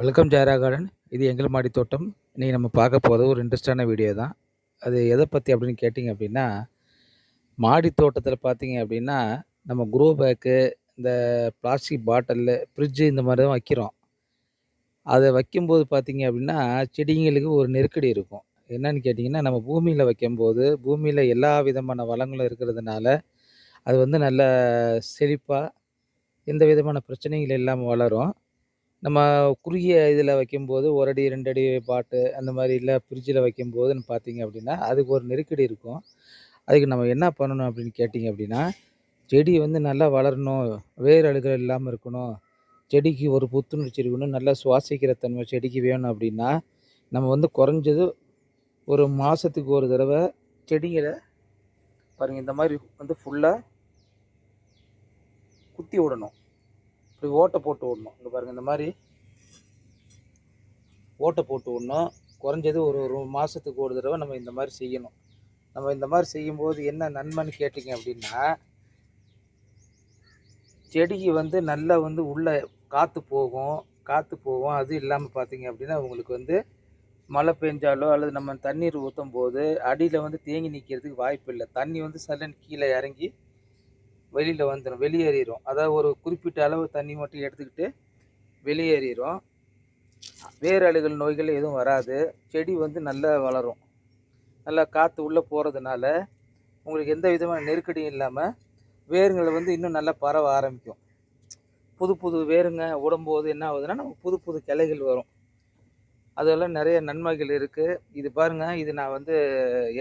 Welcome ஜெயரா garden இது எங்கள் மாடி தோட்டம். இன்றைக்கி நம்ம பார்க்க போகிறது ஒரு இன்ட்ரெஸ்டான வீடியோ தான். அது எதை பற்றி அப்படின்னு கேட்டிங்க அப்படின்னா மாடி தோட்டத்தில் பார்த்தீங்க அப்படின்னா நம்ம குரோ பேக்கு இந்த பிளாஸ்டிக் பாட்டிலு ஃப்ரிட்ஜு இந்த மாதிரி தான் வைக்கிறோம். அதை வைக்கும்போது பார்த்தீங்க அப்படின்னா செடிங்களுக்கு ஒரு நெருக்கடி இருக்கும். என்னன்னு கேட்டிங்கன்னா நம்ம பூமியில் வைக்கும்போது பூமியில் எல்லா விதமான வளங்களும் இருக்கிறதுனால அது வந்து நல்ல செழிப்பாக எந்த விதமான பிரச்சனைகள் இல்லாமல் வளரும். நம்ம குறுகிய இதில் வைக்கும்போது ஒரு அடி ரெண்டு அடி பாட்டு அந்த மாதிரி இல்லை ஃப்ரிட்ஜில் வைக்கும்போதுன்னு பார்த்தீங்க அப்படின்னா அதுக்கு ஒரு நெருக்கடி இருக்கும். அதுக்கு நம்ம என்ன பண்ணணும் அப்படின்னு கேட்டிங்க அப்படின்னா செடி வந்து நல்லா வளரணும் வேர் அழுகல் இல்லாமல் இருக்கணும் செடிக்கு ஒரு புத்துணர்ச்சி இருக்கணும் நல்லா சுவாசிக்கிற தன்மை செடிக்கு வேணும் அப்படின்னா நம்ம வந்து குறைஞ்சது ஒரு மாதத்துக்கு ஒரு தடவை செடிகளை பாருங்கள் இந்த மாதிரி வந்து ஃபுல்லாக குத்தி விடணும். இப்படி ஓட்டை போட்டு விடணும். இங்கே பாருங்கள் இந்த மாதிரி ஓட்டை போட்டு விடணும். குறைஞ்சது ஒரு ஒரு மாதத்துக்கு ஒரு தடவை நம்ம இந்த மாதிரி செய்யணும். நம்ம இந்த மாதிரி செய்யும்போது என்ன நன்மைன்னு கேட்டிங்க அப்படின்னா செடிக்கு வந்து நல்லா வந்து உள்ளே காற்று போகும் காற்று போகும். அது இல்லாமல் பார்த்தீங்க அப்படின்னா உங்களுக்கு வந்து மழை பெஞ்சாலோ அல்லது நம்ம தண்ணீர் ஊற்றும் போது அடியில் வந்து தேங்கி நிற்கிறதுக்கு வாய்ப்பு இல்லை தண்ணி வந்து சல்லுன்னு கீழே இறங்கி வெளியில் வந்துடும் வெளியேறிடும் அதாவது ஒரு குறிப்பிட்ட அளவு தண்ணி மட்டும் எடுத்துக்கிட்டு வெளியேறிடும் வேர் அழுகல் நோய்கள் எதுவும் வராது. செடி வந்து நல்லா வளரும். நல்லா காற்று உள்ளே போகிறதுனால உங்களுக்கு எந்த விதமான நெருக்கடியும் இல்லாமல் வேருங்களை வந்து இன்னும் நல்லா பரவ ஆரம்பிக்கும். புது புது வேருங்க உடம்போது என்ன ஆகுதுன்னா நமக்கு புது புது கிளைகள் வரும். அதெல்லாம் நிறைய நன்மைகள் இருக்குது இது பாருங்கள் இது நான் வந்து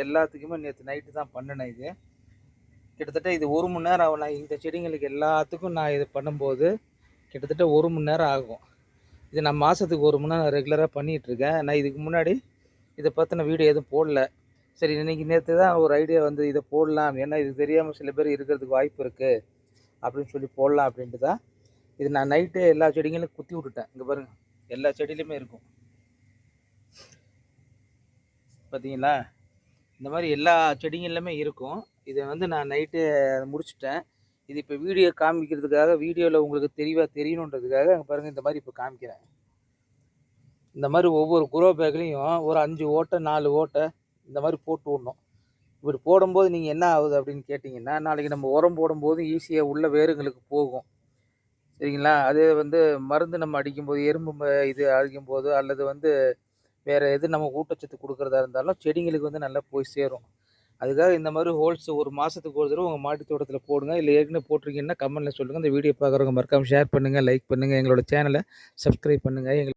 எல்லாத்துக்குமே நேற்று நைட்டு தான் பண்ணினேன் இது. கிட்டத்தட்ட இது ஒரு மணி நேரம் ஆகும். நான் இந்த செடிங்களுக்கு எல்லாத்துக்கும் நான் இது பண்ணும்போது கிட்டத்தட்ட ஒரு மணி நேரம் ஆகும். இது நான் மாதத்துக்கு ஒரு மணி நேரம் ரெகுலராக பண்ணிகிட்ருக்கேன் நான் இதுக்கு முன்னாடி இதை பற்றின வீடியோ எதுவும் போடல. சரி இன்றைக்கி நேற்று தான் ஒரு ஐடியா வந்து இதை போடலாம். ஏன்னா இது தெரியாமல் சில பேர் இருக்கிறதுக்கு வாய்ப்பு இருக்குது அப்படின்னு சொல்லி போடலாம் அப்படின்ட்டு தான் இது நான் நைட்டு எல்லா செடிங்களையும் குத்தி விட்டுட்டேன். இங்கே பாருங்கள் எல்லா செடியிலையுமே இருக்கும். பார்த்தீங்களா இந்த மாதிரி எல்லா செடிங்கள்லையுமே இருக்கும். இதை வந்து நான் நைட்டு முடிச்சுட்டேன். இது இப்போ வீடியோ காமிக்கிறதுக்காக வீடியோவில் உங்களுக்கு தெளிவாக தெரியணுன்றதுக்காக அங்கே பாருங்கள் இந்த மாதிரி இப்போ காமிக்கிறேன். இந்த மாதிரி ஒவ்வொரு குரோ பேக்லேயும் ஒரு அஞ்சு ஓட்டை நாலு ஓட்டை இந்த மாதிரி போட்டு விடணும். இப்படி போடும்போது நீங்கள் என்ன ஆகுது அப்படின்னு கேட்டிங்கன்னா நாளைக்கு நம்ம உரம் போடும்போது ஈஸியாக உள்ள வேருங்களுக்கு போகும். சரிங்களா? அதே வந்து மருந்து நம்ம அடிக்கும்போது எறும்பு ம- இது அடிக்கும்போது அல்லது வந்து வேறு எது நம்ம ஊட்டச்சத்து கொடுக்குறதா இருந்தாலும் செடிங்களுக்கு வந்து நல்லா போய் சேரும். அதுக்காக இந்த மாதிரி ஹோல்ஸ் ஒரு மாதத்துக்கு ஒரு தடவை உங்கள் மாடி தோட்டத்தில் போடுங்க. இல்லை ஏற்கனவே போட்டிருக்கீங்கன்னா கமெண்ட்டில் சொல்லுங்கள் இந்த வீடியோ பார்க்குறவங்க மறக்காமல் ஷேர் பண்ணுங்கள் லைக் பண்ணுங்கள் எங்களோட சேனலை சப்ஸ்கிரைப் பண்ணுங்கள் எங்களுக்கு